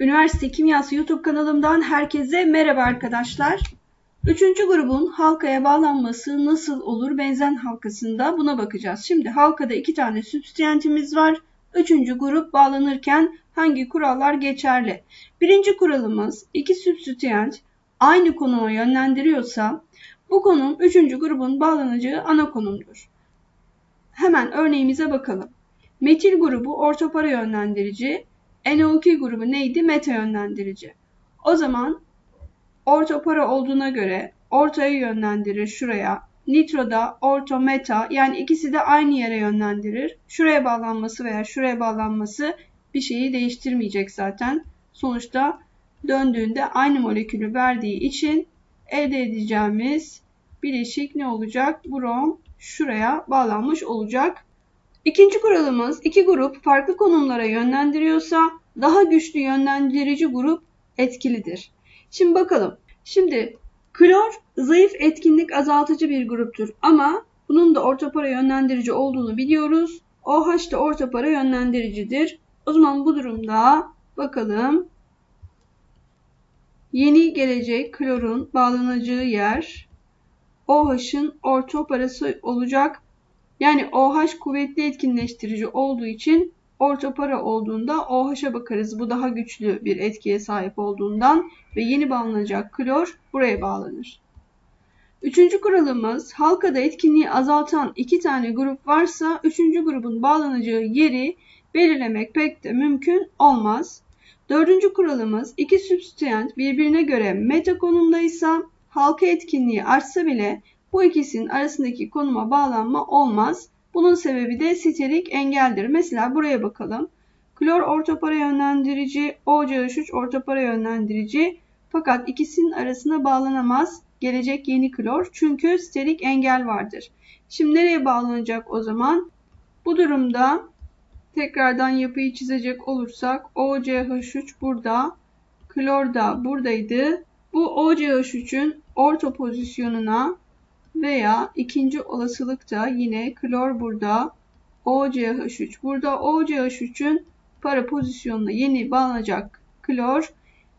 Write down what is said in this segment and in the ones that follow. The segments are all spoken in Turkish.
Üniversite Kimyası YouTube kanalımdan herkese merhaba arkadaşlar. Üçüncü grubun halkaya bağlanması nasıl olur benzen halkasında buna bakacağız. Şimdi halkada iki tane sübstiyentimiz var. Üçüncü grup bağlanırken hangi kurallar geçerli? Birinci kuralımız iki sübstiyent aynı konuma yönlendiriyorsa bu konum üçüncü grubun bağlanacağı ana konumdur. Hemen örneğimize bakalım. Metil grubu ortopara yönlendirici, NO2 grubu neydi? Meta yönlendirici. O zaman ortopara olduğuna göre ortayı yönlendirir şuraya. Nitroda orto meta yani ikisi de aynı yere yönlendirir. Şuraya bağlanması veya şuraya bağlanması bir şeyi değiştirmeyecek zaten. Sonuçta döndüğünde aynı molekülü verdiği için elde edeceğimiz bileşik ne olacak? Brom şuraya bağlanmış olacak. İkinci kuralımız iki grup farklı konumlara yönlendiriyorsa daha güçlü yönlendirici grup etkilidir. Şimdi bakalım. Şimdi klor zayıf etkinlik azaltıcı bir gruptur ama bunun da ortopara yönlendirici olduğunu biliyoruz. OH da ortopara yönlendiricidir. O zaman bu durumda bakalım yeni gelecek klorun bağlanacağı yer OH'ın ortoparası olacak. Yani OH kuvvetli etkinleştirici olduğu için ortopara olduğunda OH'a bakarız. Bu daha güçlü bir etkiye sahip olduğundan ve yeni bağlanacak klor buraya bağlanır. Üçüncü kuralımız halkada etkinliği azaltan iki tane grup varsa üçüncü grubun bağlanacağı yeri belirlemek pek de mümkün olmaz. Dördüncü kuralımız iki sübstiyent birbirine göre meta konumdaysa halka etkinliği artsa bile bu ikisinin arasındaki konuma bağlanma olmaz. Bunun sebebi de sterik engeldir. Mesela buraya bakalım. Klor ortopara yönlendirici, OCH3 ortopara yönlendirici fakat ikisinin arasına bağlanamaz gelecek yeni klor çünkü sterik engel vardır. Şimdi nereye bağlanacak o zaman? Bu durumda tekrardan yapıyı çizecek olursak OCH3 burada, klor da buradaydı. Bu OCH3'ün orto pozisyonuna veya ikinci olasılıkta yine klor burada, OCH3 burada. OCH3'ün para pozisyonuna yeni bağlanacak klor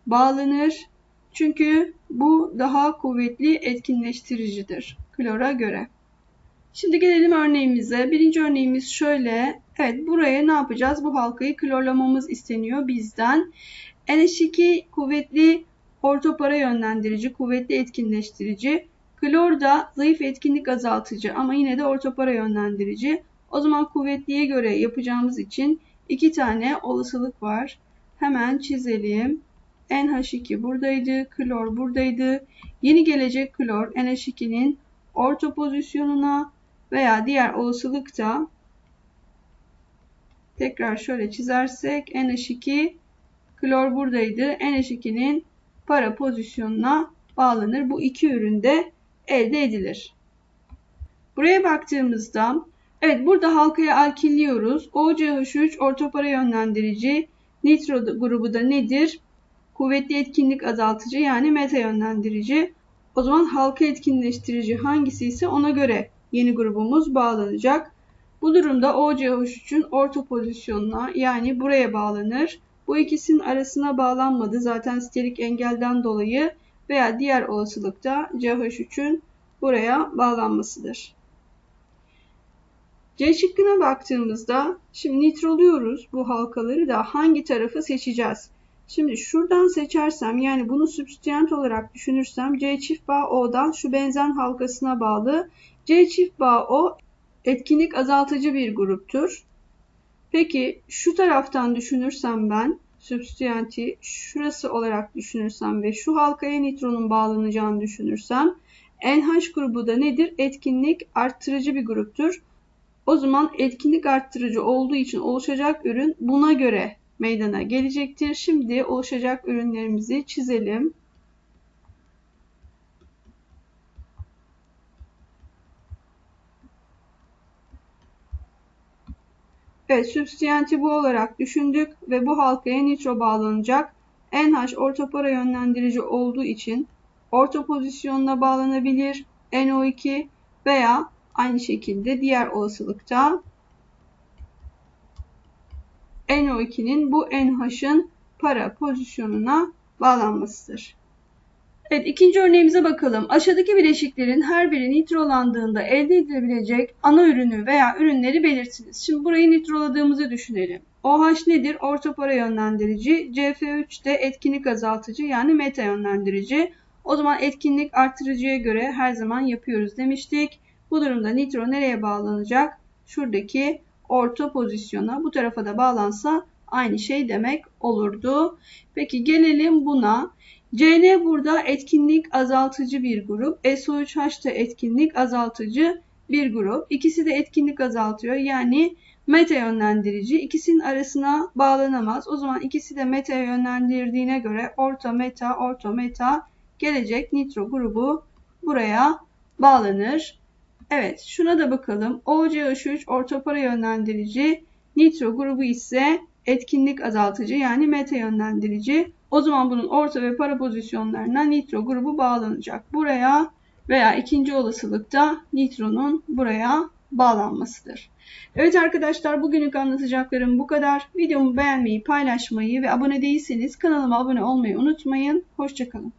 bağlanır. Çünkü bu daha kuvvetli etkinleştiricidir klora göre. Şimdi gelelim örneğimize. Birinci örneğimiz şöyle. Evet buraya ne yapacağız? Bu halkayı klorlamamız isteniyor bizden. NH2 kuvvetli ortopara yönlendirici, kuvvetli etkinleştirici. Klor da zayıf etkinlik azaltıcı ama yine de ortopara yönlendirici. O zaman kuvvetliye göre yapacağımız için iki tane olasılık var. Hemen çizelim. NH2 buradaydı, klor buradaydı. Yeni gelecek klor NH2'nin orto pozisyonuna veya diğer olasılıkta tekrar şöyle çizersek NH2 klor buradaydı. NH2'nin para pozisyonuna bağlanır. Bu iki üründe elde edilir. Buraya baktığımızda evet burada halkaya alkilliyoruz. OCH3 ortopara yönlendirici. Nitro grubu da nedir? Kuvvetli etkinlik azaltıcı yani meta yönlendirici. O zaman halka etkinleştirici hangisi ise ona göre yeni grubumuz bağlanacak. Bu durumda OCH3'ün orta pozisyonuna yani buraya bağlanır. Bu ikisinin arasına bağlanmadı zaten sterik engelden dolayı veya diğer olasılıkta CH3'ün buraya bağlanmasıdır. C şıkkına baktığımızda şimdi nitroluyoruz bu halkaları da hangi tarafı seçeceğiz? Şimdi şuradan seçersem yani bunu substiyent olarak düşünürsem C çift bağ O'dan şu benzen halkasına bağlı. C çift bağ O etkinlik azaltıcı bir gruptur. Peki şu taraftan düşünürsem ben substiyenti şurası olarak düşünürsem ve şu halkaya nitronun bağlanacağını düşünürsem NH grubu da nedir? Etkinlik arttırıcı bir gruptur. O zaman etkinlik arttırıcı olduğu için oluşacak ürün buna göre meydana gelecektir. Şimdi oluşacak ürünlerimizi çizelim. Evet, sübstiyenti bu olarak düşündük ve bu halkaya nitro bağlanacak. NH ortopara yönlendirici olduğu için orta pozisyonuna bağlanabilir. NO2 veya aynı şekilde diğer olasılıkta NO2'nin bu NH'ın para pozisyonuna bağlanmasıdır. Evet ikinci örneğimize bakalım. Aşağıdaki bileşiklerin her biri nitrolandığında elde edilebilecek ana ürünü veya ürünleri belirtiniz. Şimdi burayı nitroladığımızı düşünelim. OH nedir? Orta para yönlendirici. CF3 de etkinlik azaltıcı yani meta yönlendirici. O zaman etkinlik artırıcıya göre her zaman yapıyoruz demiştik. Bu durumda nitro nereye bağlanacak? Şuradaki orta pozisyona bu tarafa da bağlansa aynı şey demek olurdu. Peki gelelim buna. CN burada etkinlik azaltıcı bir grup. SO3H da etkinlik azaltıcı bir grup. İkisi de etkinlik azaltıyor. Yani meta yönlendirici. İkisinin arasına bağlanamaz. O zaman ikisi de meta yönlendirdiğine göre orta meta orta meta gelecek nitro grubu buraya bağlanır. Evet şuna da bakalım. OCH3 orta para yönlendirici. Nitro grubu ise etkinlik azaltıcı yani meta yönlendirici. O zaman bunun orta ve para pozisyonlarına nitro grubu bağlanacak. Buraya veya ikinci olasılıkta nitronun buraya bağlanmasıdır. Evet arkadaşlar bugünlük anlatacaklarım bu kadar. Videomu beğenmeyi, paylaşmayı ve abone değilseniz kanalıma abone olmayı unutmayın. Hoşçakalın.